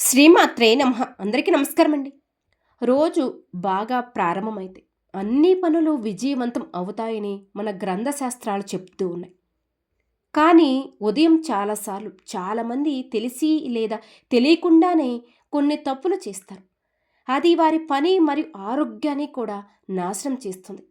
శ్రీమాత్రే నమ. అందరికీ నమస్కారం అండి రోజు బాగా ప్రారంభమైతే అన్ని పనులు విజయవంతం అవుతాయని మన గ్రంథశాస్త్రాలు చెప్తూ ఉన్నాయి. కానీ ఉదయం చాలాసార్లు చాలామంది తెలిసి లేదా తెలియకుండానే కొన్ని తప్పులు చేస్తారు. అది వారి పని మరియు ఆరోగ్యాన్ని కూడా నాశనం చేస్తుంది.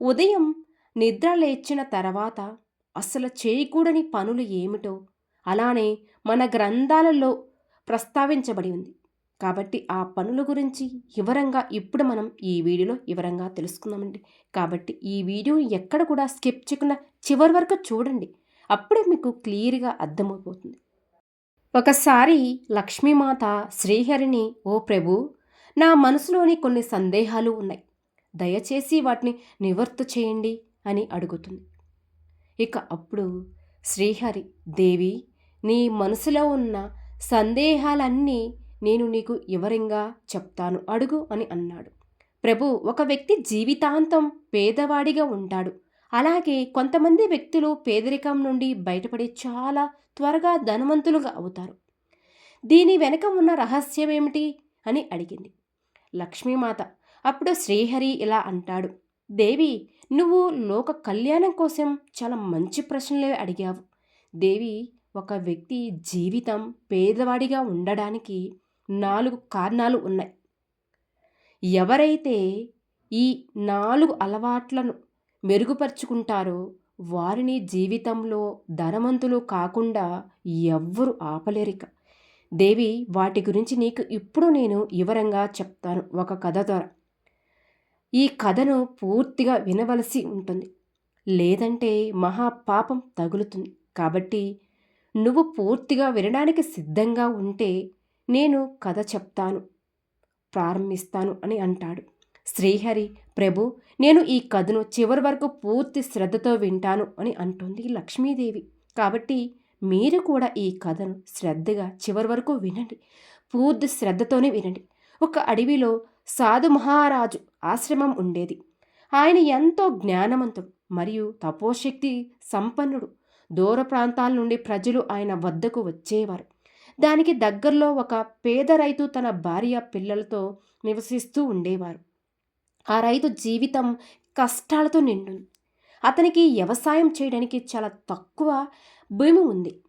ఉదయం నిద్ర లేచిన తర్వాత అసలు చేయకూడని పనులు ఏమిటో అలానే మన గ్రంథాలలో ప్రస్తావించబడి ఉంది. కాబట్టి ఆ పనుల గురించి వివరంగా ఇప్పుడు మనం ఈ వీడియోలో వివరంగా తెలుసుకుందామండి. కాబట్టి ఈ వీడియో ఎక్కడ కూడా స్కిప్ చేయకుండా చివరి వరకు చూడండి. అప్పుడే మీకు క్లియర్గా అర్థమైపోతుంది ఒకసారి లక్ష్మీమాత శ్రీహరిని ఓ ప్రభు నా మనసులోని కొన్ని సందేహాలు ఉన్నాయి. దయచేసి వాటిని నివర్తు చేయండి అని అడుగుతుంది. ఇక అప్పుడు శ్రీహరి దేవి నీ మనసులో ఉన్న సందేహాలన్నీ నేను నీకు వివరంగా చెప్తాను అడుగు అని అన్నాడు. ప్రభు ఒక వ్యక్తి జీవితాంతం పేదవాడిగా ఉంటాడు. అలాగే కొంతమంది వ్యక్తులు పేదరికం నుండి బయటపడి చాలా త్వరగా ధనవంతులుగా అవుతారు. దీని వెనక ఉన్న రహస్యం ఏమిటి? అని అడిగింది. లక్ష్మీమాత అప్పుడు శ్రీహరి ఇలా అంటాడు. దేవి నువ్వు లోక కళ్యాణం కోసం చాలా మంచి ప్రశ్నలే అడిగావు. దేవి ఒక వ్యక్తి జీవితం పేదవాడిగా ఉండడానికి నాలుగు కారణాలు ఉన్నాయి. ఎవరైతే ఈ నాలుగు అలవాట్లను మెరుగుపరుచుకుంటారో వారిని జీవితంలో ధనవంతులు కాకుండా ఎవ్వరు ఆపలేరిక దేవి వాటి గురించి నీకు ఇప్పుడు నేను వివరంగా చెప్తాను. ఒక కథ ద్వారా. ఈ కథను పూర్తిగా వినవలసి ఉంటుంది. లేదంటే మహాపాపం తగులుతుంది. కాబట్టి నువ్వు పూర్తిగా వినడానికి సిద్ధంగా ఉంటే నేను కథ చెప్తాను ప్రారంభిస్తాను అని అంటాడు. శ్రీహరి ప్రభు నేను ఈ కథను చివరి వరకు పూర్తి శ్రద్ధతో వింటాను అని అంటుంది లక్ష్మీదేవి. కాబట్టి మీరు కూడా ఈ కథను శ్రద్ధగా చివరి వరకు వినండి. పూర్తి శ్రద్ధతోనే వినండి. ఒక అడవిలో సాధు మహారాజు ఆశ్రమం ఉండేది. ఆయన ఎంతో జ్ఞానవంతుడు మరియు తపోశక్తి సంపన్నుడు. దూర ప్రాంతాల నుండి ప్రజలు ఆయన వద్దకు వచ్చేవారు. దానికి దగ్గరలో ఒక పేద రైతు తన భార్య పిల్లలతో నివసిస్తూ ఉండేవారు. ఆ రైతు జీవితం కష్టాలతో నిండుంది. అతనికి వ్యవసాయం చేయడానికి చాలా తక్కువ భూమి ఉంది.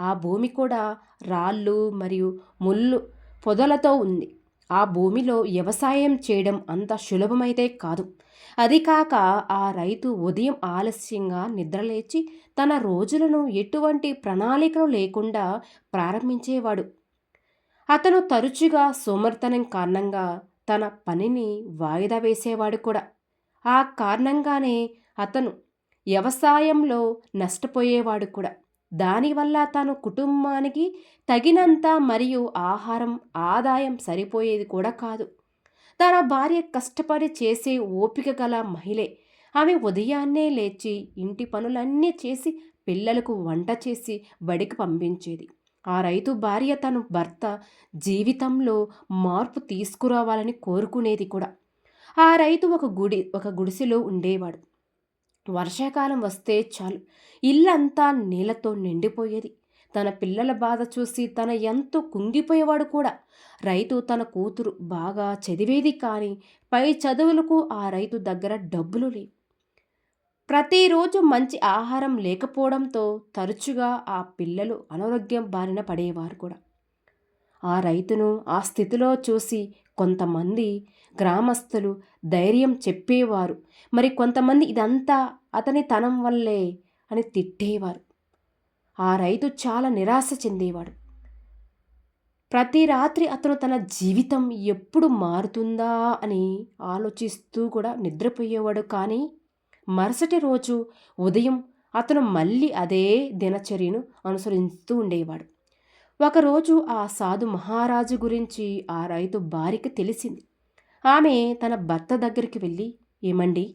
ఆ భూమి కూడా రాళ్ళు మరియు ముళ్ళు పొదలతో ఉంది. ఆ భూమిలో వ్యవసాయం చేయడం అంత సులభమైతే కాదు. అది కాక ఆ రైతు ఉదయం ఆలస్యంగా నిద్రలేచి తన రోజులను ఎటువంటి ప్రణాళికలు లేకుండా ప్రారంభించేవాడు. అతను తరచుగా సోమర్తనం కారణంగా తన పనిని వాయిదా వేసేవాడు కూడా. ఆ కారణంగానే అతను వ్యవసాయంలో నష్టపోయేవాడు కూడా. దానివల్ల తను కుటుంబానికి తగినంత మరియు ఆహారం ఆదాయం సరిపోయేది కూడా కాదు. తన భార్య కష్టపడి చేసే ఓపిక గల మహిళే. ఆమె ఉదయాన్నే లేచి ఇంటి పనులన్నీ చేసి పిల్లలకు వంట చేసి బడికి పంపించేది. ఆ రైతు భార్య తన భర్త జీవితంలో మార్పు తీసుకురావాలని కోరుకునేది కూడా. ఆ రైతు ఒక గుడి ఒక గుడిసెలో ఉండేవాడు. వర్షాకాలం వస్తే చాలు. ఇల్లంతా నీళ్ళతో నిండిపోయేది. తన పిల్లల బాధ చూసి తన ఎంతో కుంగిపోయేవాడు కూడా. రైతు తన కూతురు బాగా చదివేది కానీ పై చదువులకు ఆ రైతు దగ్గర డబ్బులు లేవు. ప్రతిరోజు మంచి ఆహారం లేకపోవడంతో తరచుగా ఆ పిల్లలు అనారోగ్యం బారిన పడేవారు కూడా. ఆ రైతును ఆ స్థితిలో చూసి కొంతమంది గ్రామస్తులు ధైర్యం చెప్పేవారు. మరి కొంతమంది ఇదంతా అతని తనం వల్లే అని తిట్టేవారు. ఆ రైతు చాలా నిరాశ చెందేవాడు. ప్రతి రాత్రి అతను తన జీవితం ఎప్పుడు మారుతుందా అని ఆలోచిస్తూ కూడా నిద్రపోయేవాడు. కానీ మరుసటి రోజు ఉదయం అతను మళ్ళీ అదే దినచర్యను అనుసరిస్తూ ఉండేవాడు. ఒకరోజు ఆ సాధు మహారాజు గురించి ఆ రైతు భార్యకి తెలిసింది. ఆమె తన భర్త దగ్గరికి వెళ్ళి ఏమండి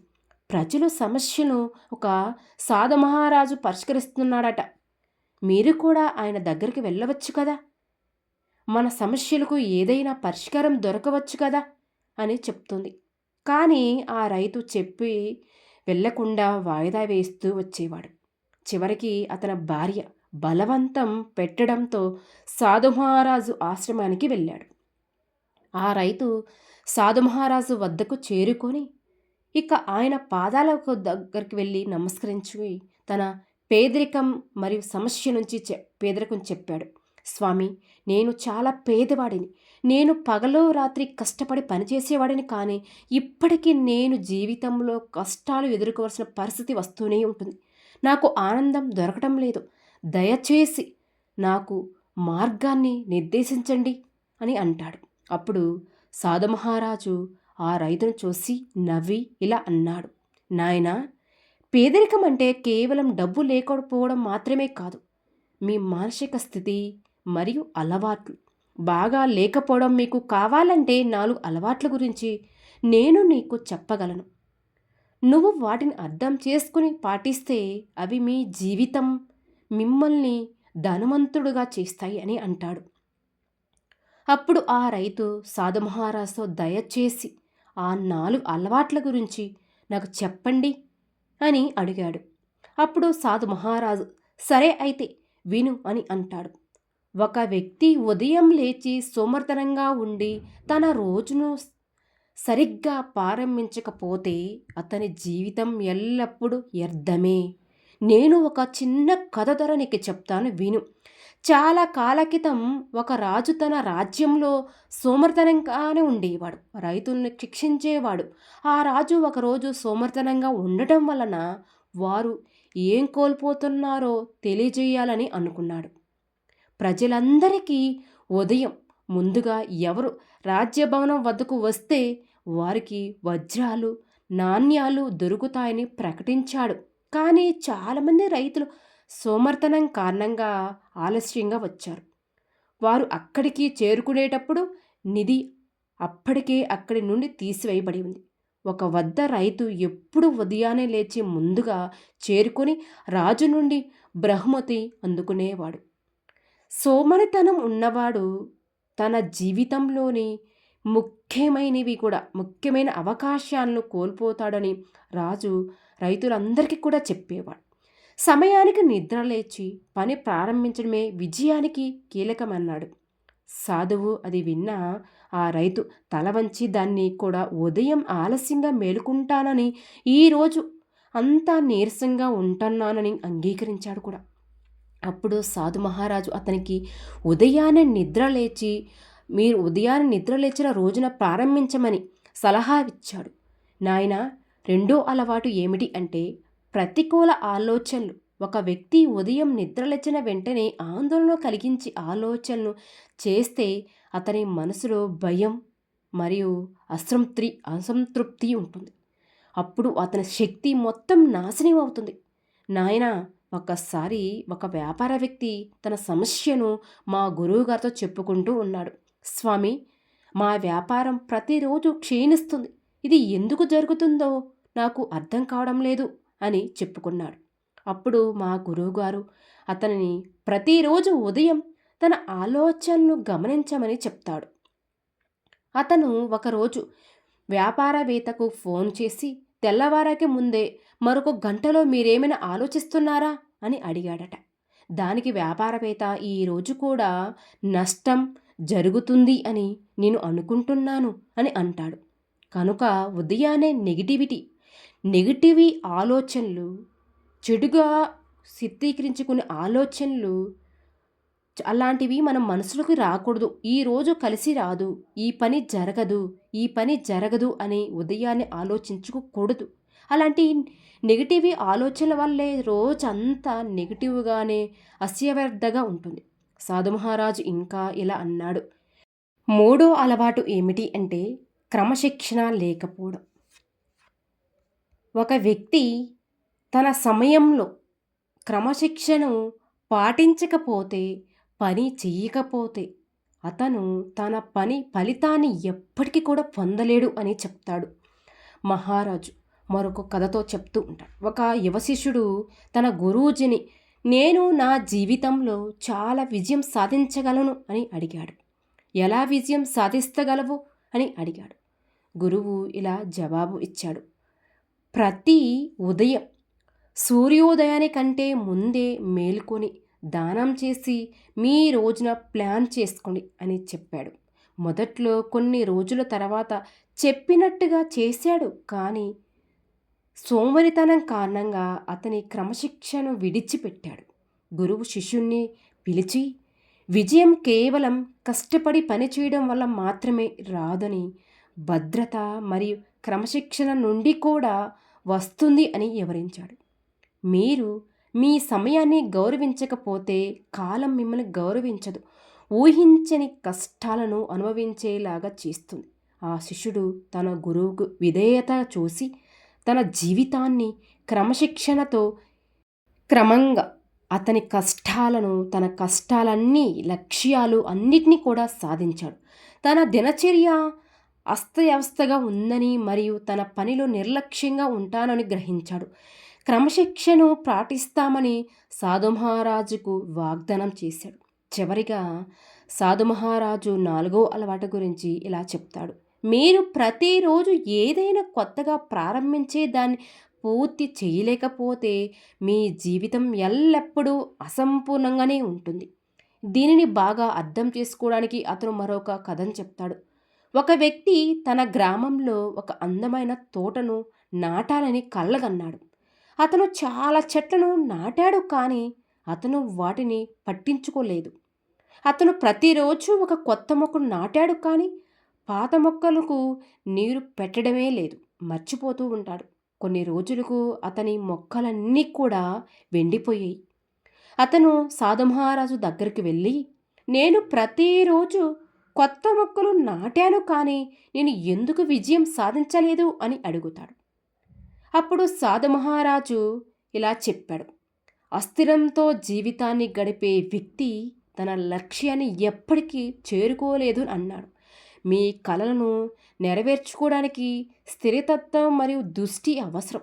ప్రజలు సమస్యను ఒక సాధు మహారాజు పరిష్కరిస్తున్నాడట. మీరు కూడా ఆయన దగ్గరికి వెళ్ళవచ్చు కదా? మన సమస్యలకు ఏదైనా పరిష్కారం దొరకవచ్చు కదా? అని చెప్తుంది. కానీ ఆ రైతు చెప్పి వెళ్ళకుండా వాయిదా వేస్తూ వచ్చేవాడు. చివరికి అతని భార్య బలవంతం పెట్టడంతో సాధు మహారాజు ఆశ్రమానికి వెళ్ళాడు. ఆ రైతు సాధు మహారాజు వద్దకు చేరుకొని ఇక ఆయన పాదాలకు దగ్గరికి వెళ్ళి నమస్కరించి తన పేదరికం మరియు సమస్య నుంచి చె పేదరికం చెప్పాడు. స్వామి నేను చాలా పేదవాడిని. నేను పగలో రాత్రి కష్టపడి పనిచేసేవాడిని కానీ ఇప్పటికీ నేను జీవితంలో కష్టాలు ఎదుర్కోవాల్సిన పరిస్థితి వస్తూనే ఉంటుంది. నాకు ఆనందం దొరకటం లేదు. దయచేసి నాకు మార్గాన్ని నిర్దేశించండి అని అంటాడు. అప్పుడు సాధుమహారాజు ఆ రైతును చూసి నవ్వి ఇలా అన్నాడు. నాయనా పేదరికం అంటే కేవలం డబ్బు లేకపోవడం మాత్రమే కాదు. మీ మానసిక స్థితి మరియు అలవాట్లు. బాగా లేకపోవడం మీకు కావాలంటే నాలుగు అలవాట్ల గురించి నేను నీకు చెప్పగలను. నువ్వు వాటిని అర్థం చేసుకుని పాటిస్తే అవి మీ జీవితం మిమ్మల్ని ధనవంతుడుగా చేస్తాయి అని అంటాడు. అప్పుడు ఆ రైతు సాధు మహారాజుతో దయచేసి ఆ నాలుగు అలవాట్ల గురించి నాకు చెప్పండి. అని అడిగాడు. అప్పుడు సాధు మహారాజు సరే అయితే విను అని అంటాడు. ఒక వ్యక్తి ఉదయం లేచి సోమర్తనంగా ఉండి తన రోజును సరిగ్గా ప్రారంభించకపోతే అతని జీవితం ఎల్లప్పుడూ వ్యర్థమే. నేను ఒక చిన్న కథ ధర నీకు చెప్తాను విను. చాలా కాల క్రితం ఒక రాజు తన రాజ్యంలో సోమర్తనంగానే ఉండేవాడు. రైతుల్ని శిక్షించేవాడు. ఆ రాజు ఒకరోజు సోమర్తనంగా ఉండటం వలన వారు ఏం కోల్పోతున్నారో తెలియజేయాలని అనుకున్నాడు. ప్రజలందరికీ ఉదయం ముందుగా ఎవరు రాజ్యభవనం వద్దకు వస్తే వారికి వజ్రాలు నాణ్యాలు దొరుకుతాయని ప్రకటించాడు. కానీ చాలామంది రైతులు సోమర్తనం కారణంగా ఆలస్యంగా వచ్చారు. వారు అక్కడికి చేరుకునేటప్పుడు నిధి అప్పటికే అక్కడి నుండి తీసివేయబడి ఉంది. ఒక వద్ద రైతు ఎప్పుడు ఉదయాన్నే లేచి ముందుగా చేరుకొని రాజు నుండి బ్రహ్మతి అందుకునేవాడు. సోమరితనం ఉన్నవాడు తన జీవితంలోని ముఖ్యమైనవి కూడా ముఖ్యమైన అవకాశాలను కోల్పోతాడని రాజు రైతులందరికీ కూడా చెప్పేవాడు. సమయానికి నిద్ర లేచి పని ప్రారంభించడమే విజయానికి కీలకమన్నాడు. సాధువు అది విన్న ఆ రైతు తల వంచి దాన్ని కూడా ఉదయం ఆలస్యంగా మేలుకుంటానని ఈరోజు అంతా నీరసంగా ఉంటున్నానని అంగీకరించాడు కూడా. అప్పుడు సాధు మహారాజు అతనికి ఉదయాన్నే నిద్ర లేచి మీరు ఉదయాన్నే నిద్ర లేచిన రోజున ప్రారంభించమని సలహా ఇచ్చాడు. నాయన రెండో అలవాటు ఏమిటి అంటే ప్రతికూల ఆలోచనలు. ఒక వ్యక్తి ఉదయం నిద్రలేచిన వెంటనే ఆందోళన కలిగించి ఆలోచనలు చేస్తే అతని మనసులో భయం మరియు అసంతృప్తి అసంతృప్తి ఉంటుంది. అప్పుడు అతని శక్తి మొత్తం నాశనం అవుతుంది. నాయన ఒకసారి ఒక వ్యాపార వ్యక్తి తన సమస్యను మా గురువుగారితో చెప్పుకుంటూ ఉన్నాడు. స్వామి మా వ్యాపారం ప్రతిరోజు క్షీణిస్తుంది. ఇది ఎందుకు జరుగుతుందో నాకు అర్థం కావడం లేదు. అని చెప్పుకున్నాడు. అప్పుడు మా గురువుగారు అతనిని ప్రతిరోజు ఉదయం తన ఆలోచనలు గమనించమని చెప్తాడు. అతను ఒకరోజు వ్యాపారవేత్తకు ఫోన్ చేసి తెల్లవారాకి ముందే మరొక గంటలో మీరేమైనా ఆలోచిస్తున్నారా? అని అడిగాడట. దానికి వ్యాపారవేత్త ఈరోజు కూడా నష్టం జరుగుతుంది అని నేను అనుకుంటున్నాను అని అంటాడు. కనుక ఉదయాన్నే నెగిటివిటీ నెగిటివ్ ఆలోచనలు చెడుగా చిత్రీకరించుకునే ఆలోచనలు అలాంటివి మన మనసులకు రాకూడదు. ఈరోజు కలిసి రాదు ఈ పని జరగదు ఈ పని జరగదు అని ఉదయాన్నే ఆలోచించుకోకూడదు. అలాంటి నెగిటివ్ ఆలోచనల వల్లే రోజంతా నెగిటివ్గానే అస్యవ్యర్థగా ఉంటుంది. సాధు మహారాజు ఇంకా ఇలా అన్నాడు. మూడో అలవాటు ఏమిటి అంటే క్రమశిక్షణ లేకపోవడం. ఒక వ్యక్తి తన సమయంలో క్రమశిక్షను పాటించకపోతే పని చేయకపోతే అతను తన పని ఫలితాన్ని ఎప్పటికీ కూడా పొందలేడు అని చెప్తాడు. మహారాజు మరొక కథతో చెప్తూ ఉంటాడు. ఒక యువ శిష్యుడు తన గురూజీని నేను నా జీవితంలో చాలా విజయం సాధించగలను అని అడిగాడు. ఎలా విజయం సాధిస్తగలవు? అని అడిగాడు. గురువు ఇలా జవాబు ఇచ్చాడు. ప్రతి ఉదయం సూర్యోదయానికంటే ముందే మేల్కొని దానం చేసి మీ రోజున ప్లాన్ చేసుకోండి అని చెప్పాడు. మొదట్లో కొన్ని రోజుల తర్వాత చెప్పినట్టుగా చేశాడు కానీ సోమరితనం కారణంగా అతని క్రమశిక్షను విడిచిపెట్టాడు. గురువు శిష్యుణ్ణి పిలిచి విజయం కేవలం కష్టపడి పనిచేయడం వల్ల మాత్రమే రాదని భద్రత మరియు క్రమశిక్షణ నుండి కూడా వస్తుంది అని వివరించాడు. మీరు మీ సమయాన్ని గౌరవించకపోతే కాలం మిమ్మల్ని గౌరవించదు. ఊహించని కష్టాలను అనుభవించేలాగా చేస్తుంది. ఆ శిష్యుడు తన గురువుకు విధేయత చూసి తన జీవితాన్ని క్రమశిక్షణతో క్రమంగా అతని కష్టాలను తన కష్టాలన్నీ లక్ష్యాలు అన్నిటినీ కూడా సాధించాడు. తన దినచర్య అస్తవ్యవస్థగా ఉందని మరియు తన పనిలో నిర్లక్ష్యంగా ఉంటానని గ్రహించాడు. క్రమశిక్షను పాటిస్తామని సాధుమహారాజుకు వాగ్దానం చేశాడు. చివరిగా సాధుమహారాజు నాలుగో అలవాటు గురించి ఇలా చెప్తాడు. మీరు ప్రతిరోజు ఏదైనా కొత్తగా ప్రారంభించే దాన్ని పూర్తి చేయలేకపోతే మీ జీవితం ఎల్లప్పుడూ అసంపూర్ణంగానే ఉంటుంది. దీనిని బాగా అర్థం చేసుకోవడానికి అతను మరొక కథను చెప్తాడు. ఒక వ్యక్తి తన గ్రామంలో ఒక అందమైన తోటను నాటాలని కళ్ళగన్నాడు. అతను చాలా చెట్లను నాటాడు కానీ అతను వాటిని పట్టించుకోలేదు. అతను ప్రతిరోజు ఒక కొత్త మొక్కను నాటాడు కానీ పాత మొక్కలకు నీరు పెట్టడమే లేదు. మర్చిపోతూ ఉంటాడు. కొన్ని రోజులకు అతని మొక్కలన్నీ కూడా వెండిపోయాయి. అతను సాధుమహారాజు దగ్గరికి వెళ్ళి నేను ప్రతిరోజు కొత్త మొక్కలు నాటాను కానీ నేను ఎందుకు విజయం సాధించలేదు అని అడుగుతాడు. అప్పుడు సాధుమహారాజు ఇలా చెప్పాడు. అస్థిరంతో జీవితాన్ని గడిపే వ్యక్తి తన లక్ష్యాన్ని ఎప్పటికీ చేరుకోలేదు అన్నాడు. మీ కలలను నెరవేర్చుకోవడానికి స్థిరతత్వం మరియు దృష్టి అవసరం.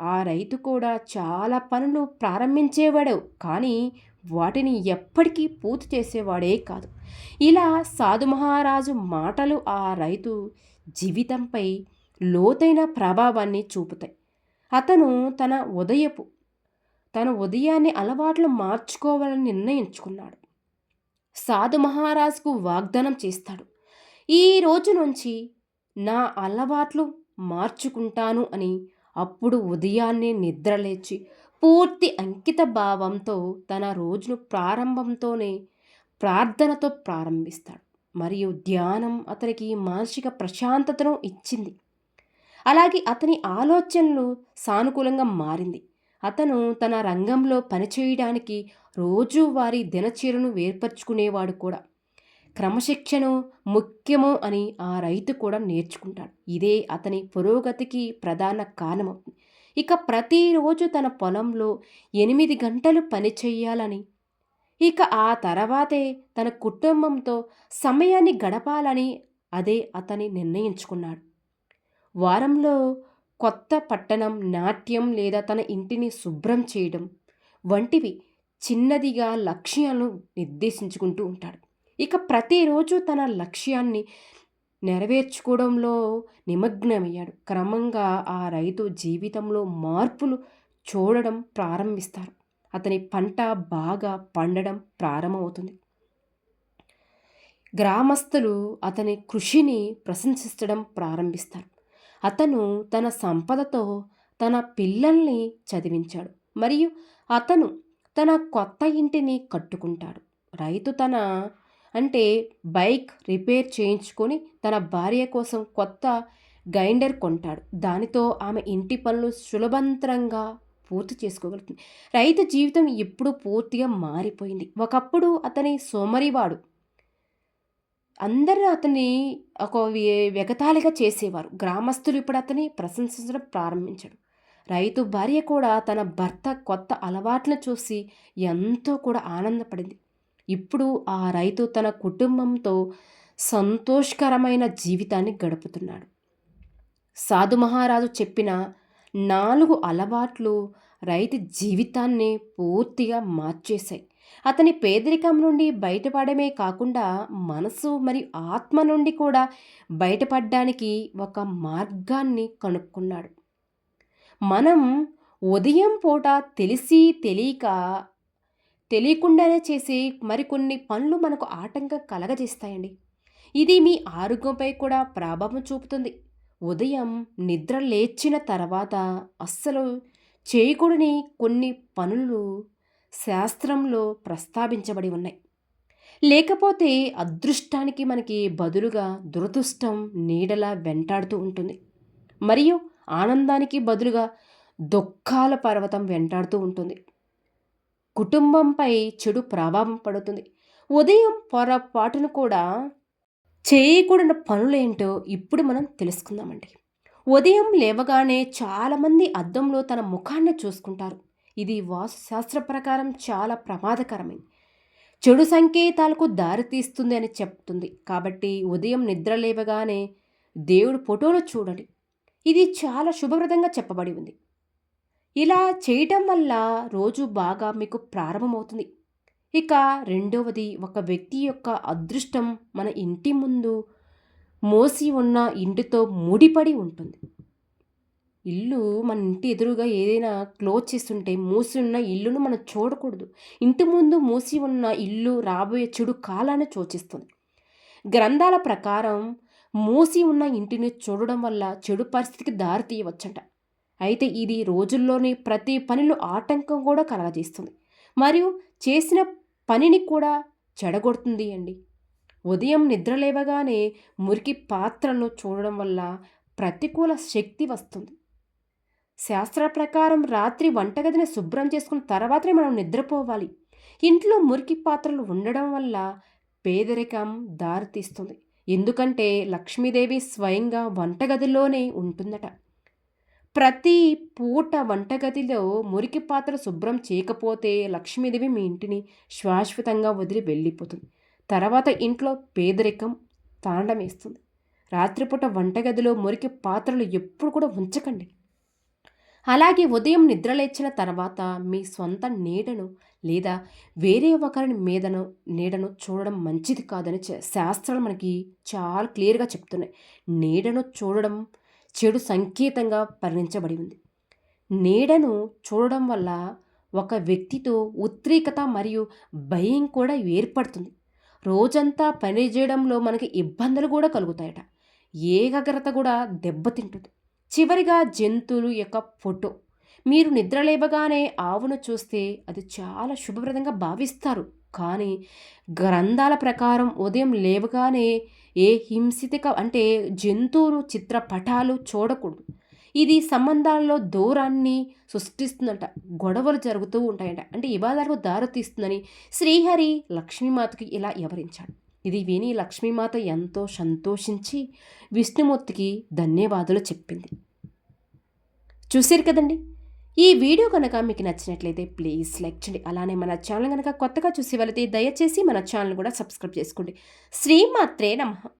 ఆ రైతు కూడా చాలా పనులు ప్రారంభించేవాడు కానీ వాటిని ఎప్పటికీ పూర్తి చేసేవాడే కాదు. ఇలా సాధు మహారాజు మాటలు ఆ రైతు జీవితంపై లోతైన ప్రభావాన్ని చూపుతాయి. అతను తన ఉదయపు తన ఉదయాన్ని అలవాట్లు మార్చుకోవాలని నిర్ణయించుకున్నాడు. సాధు మహారాజుకు వాగ్దానం చేస్తాడు. ఈ రోజు నుంచి నా అలవాట్లు మార్చుకుంటాను అని అప్పుడు ఉదయాన్నే నిద్రలేచి పూర్తి అంకిత భావంతో తన రోజును ప్రారంభంతోనే ప్రార్థనతో ప్రారంభిస్తాడు. మరియు ధ్యానం అతనికి మానసిక ప్రశాంతతను ఇచ్చింది. అలాగే అతని ఆలోచనలు సానుకూలంగా మారింది. అతను తన రంగంలో పనిచేయడానికి రోజువారీ దినచర్యను ఏర్పరచుకునేవాడు కూడా. క్రమశిక్షణ ముఖ్యము అని ఆ రైతు కూడా నేర్చుకుంటాడు. ఇదే అతని పురోగతికి ప్రధాన కారణమవుతుంది ఇక ప్రతిరోజు తన పొలంలో ఎనిమిది గంటలు పని చేయాలని ఇక ఆ తర్వాతే తన కుటుంబంతో సమయాన్ని గడపాలని అదే అతని నిర్ణయించుకున్నాడు. వారంలో కొత్త పట్టణం నాట్యం లేదా తన ఇంటిని శుభ్రం చేయడం వంటివి చిన్నదిగా లక్ష్యాలను నిర్దేశించుకుంటూ ఉంటాడు. ఇక ప్రతిరోజు తన లక్ష్యాన్ని నెరవేర్చుకోవడంలో నిమగ్నమయ్యాడు. క్రమంగా ఆ రైతు జీవితంలో మార్పులు చూడడం ప్రారంభిస్తారు. అతని పంట బాగా పండడం ప్రారంభమవుతుంది. గ్రామస్తులు అతని కృషిని ప్రశంసించడం ప్రారంభిస్తారు. అతను తన సంపదతో తన పిల్లల్ని చదివించాడు మరియు అతను తన కొత్త ఇంటిని కట్టుకుంటాడు. రైతు తన అంటే బైక్ రిపేర్ చేయించుకొని తన భార్య కోసం కొత్త గైండర్ కొంటాడు. దానితో ఆమె ఇంటి పనులు సులభంతరంగా పూర్తి చేసుకోగలుగుతుంది. రైతు జీవితం ఇప్పుడు పూర్తిగా మారిపోయింది. ఒకప్పుడు అతని సోమరివాడు. అందరూ అతన్ని ఒక వెగతాళిగా చేసేవారు. గ్రామస్తులు ఇప్పుడు అతని ప్రశంసించడం ప్రారంభించాడు రైతు భార్య కూడా తన భర్త కొత్త అలవాట్లను చూసి ఎంతో కూడా ఆనందపడింది. ఇప్పుడు ఆ రైతు తన కుటుంబంతో సంతోషకరమైన జీవితాన్ని గడుపుతున్నాడు. సాధు మహారాజు చెప్పిన నాలుగు అలవాట్లు రైతు జీవితాన్ని పూర్తిగా మార్చేశాయి. అతని పేదరికం నుండి బయటపడమే కాకుండా మనసు మరియు ఆత్మ నుండి కూడా బయటపడడానికి ఒక మార్గాన్ని కనుక్కున్నాడు. మనం ఉదయం పూట తెలిసి తెలియక తెలియకుండానే చేసే మరికొన్ని పనులు మనకు ఆటంకం కలగజేస్తాయండి. ఇది మీ ఆరోగ్యంపై కూడా ప్రభావం చూపుతుంది. ఉదయం నిద్ర లేచిన తర్వాత అస్సలు చేయకూడని కొన్ని పనులు శాస్త్రంలో ప్రస్తావించబడి ఉన్నాయి. లేకపోతే అదృష్టానికి మనకి బదులుగా దురదృష్టం నీడలా వెంటాడుతూ ఉంటుంది. మరియు ఆనందానికి బదులుగా దుఃఖాల పర్వతం వెంటాడుతూ ఉంటుంది. కుటుంబంపై చెడు ప్రభావం పడుతుంది. ఉదయం పొరపాటును కూడా చేయకూడని పనులేంటో ఇప్పుడు మనం తెలుసుకుందామండి. ఉదయం లేవగానే చాలామంది అద్దంలో తన ముఖాన్ని చూసుకుంటారు. ఇది వాస్తుశాస్త్ర ప్రకారం చాలా ప్రమాదకరమైంది. చెడు సంకేతాలకు దారితీస్తుంది అని చెప్తుంది. కాబట్టి ఉదయం నిద్ర లేవగానే దేవుడు ఫోటోలు చూడండి. ఇది చాలా శుభప్రదంగా చెప్పబడి ఉంది. ఇలా చేయటం వల్ల రోజు బాగా మీకు ప్రారంభమవుతుంది. ఇక రెండవది ఒక వ్యక్తి యొక్క అదృష్టం మన ఇంటి ముందు మోసి ఉన్న ఇంటితో ముడిపడి ఉంటుంది. ఇల్లు మన ఇంటి ఎదురుగా ఏదైనా క్లోజ్ చేస్తుంటే మూసి ఉన్న ఇల్లును మనం చూడకూడదు. ఇంటి ముందు మూసి ఉన్న ఇల్లు రాబోయే చెడు కాలాన్ని సూచిస్తుంది. గ్రంథాల ప్రకారం మూసి ఉన్న ఇంటిని చూడడం వల్ల చెడు పరిస్థితికి దారి తీయవచ్చంట. అయితే ఇది రోజుల్లోని ప్రతి పనిలో ఆటంకం కూడా కలగజేస్తుంది. మరియు చేసిన పనిని కూడా చెడగొడుతుంది అండి. ఉదయం నిద్ర లేవగానే మురికి పాత్రను చూడడం వల్ల ప్రతికూల శక్తి వస్తుంది. శాస్త్ర ప్రకారం రాత్రి వంటగదిని శుభ్రం చేసుకున్న తర్వాతనే మనం నిద్రపోవాలి. ఇంట్లో మురికి పాత్రలు ఉండడం వల్ల పేదరికం దారితీస్తుంది. ఎందుకంటే లక్ష్మీదేవి స్వయంగా వంటగదిలోనే ఉంటుందట. ప్రతి పూట వంటగదిలో మురికి పాత్ర శుభ్రం చేయకపోతే లక్ష్మీదేవి మీ ఇంటిని శాశ్వతంగా వదిలి వెళ్ళిపోతుంది. తర్వాత ఇంట్లో పేదరికం తాండమేస్తుంది రాత్రిపూట వంటగదిలో మురికి పాత్రలు ఎప్పుడు కూడా ఉంచకండి. అలాగే ఉదయం నిద్రలేచిన తర్వాత మీ సొంత నీడను లేదా వేరే ఒకరిని మీదను నీడను చూడడం మంచిది కాదని శాస్త్రాలు మనకి చాలా క్లియర్గా చెప్తున్నాయి. నీడను చూడడం చెడు సంకేతంగా పరిణించబడి ఉంది. నీడను చూడడం వల్ల ఒక వ్యక్తితో ఉద్రేకత మరియు భయం కూడా ఏర్పడుతుంది. రోజంతా పని చేయడంలో మనకి ఇబ్బందులు కూడా కలుగుతాయట. ఏకాగ్రత కూడా దెబ్బతింటుంది. చివరిగా జంతువులు యొక్క ఫోటో. మీరు నిద్రలేవగానే ఆవును చూస్తే అది చాలా శుభప్రదంగా భావిస్తారు. కానీ గ్రంథాల ప్రకారం ఉదయం లేవగానే ఏ హింసితిక అంటే జంతువులు చిత్రపటాలు చూడకూడదు. ఇది సంబంధాల్లో దూరాన్ని సృష్టిస్తుందంట. గొడవలు జరుగుతూ ఉంటాయంట. అంటే వివాదాలకు దారితీస్తుందని శ్రీహరి లక్ష్మీమాతకి ఇలా వివరించాడు. ఇది విని లక్ష్మీమాత ఎంతో సంతోషించి విష్ణుమూర్తికి ధన్యవాదాలు చెప్పింది. చూసారు కదండి? ఈ వీడియో కనుక మీకు నచ్చినట్లయితే ప్లీజ్ లైక్ చేయండి. అలానే మన ఛానల్ కనుక కొత్తగా చూసి వెళితే దయచేసి మన ఛానల్ కూడా సబ్స్క్రైబ్ చేసుకోండి. శ్రీమాత్రే నమ.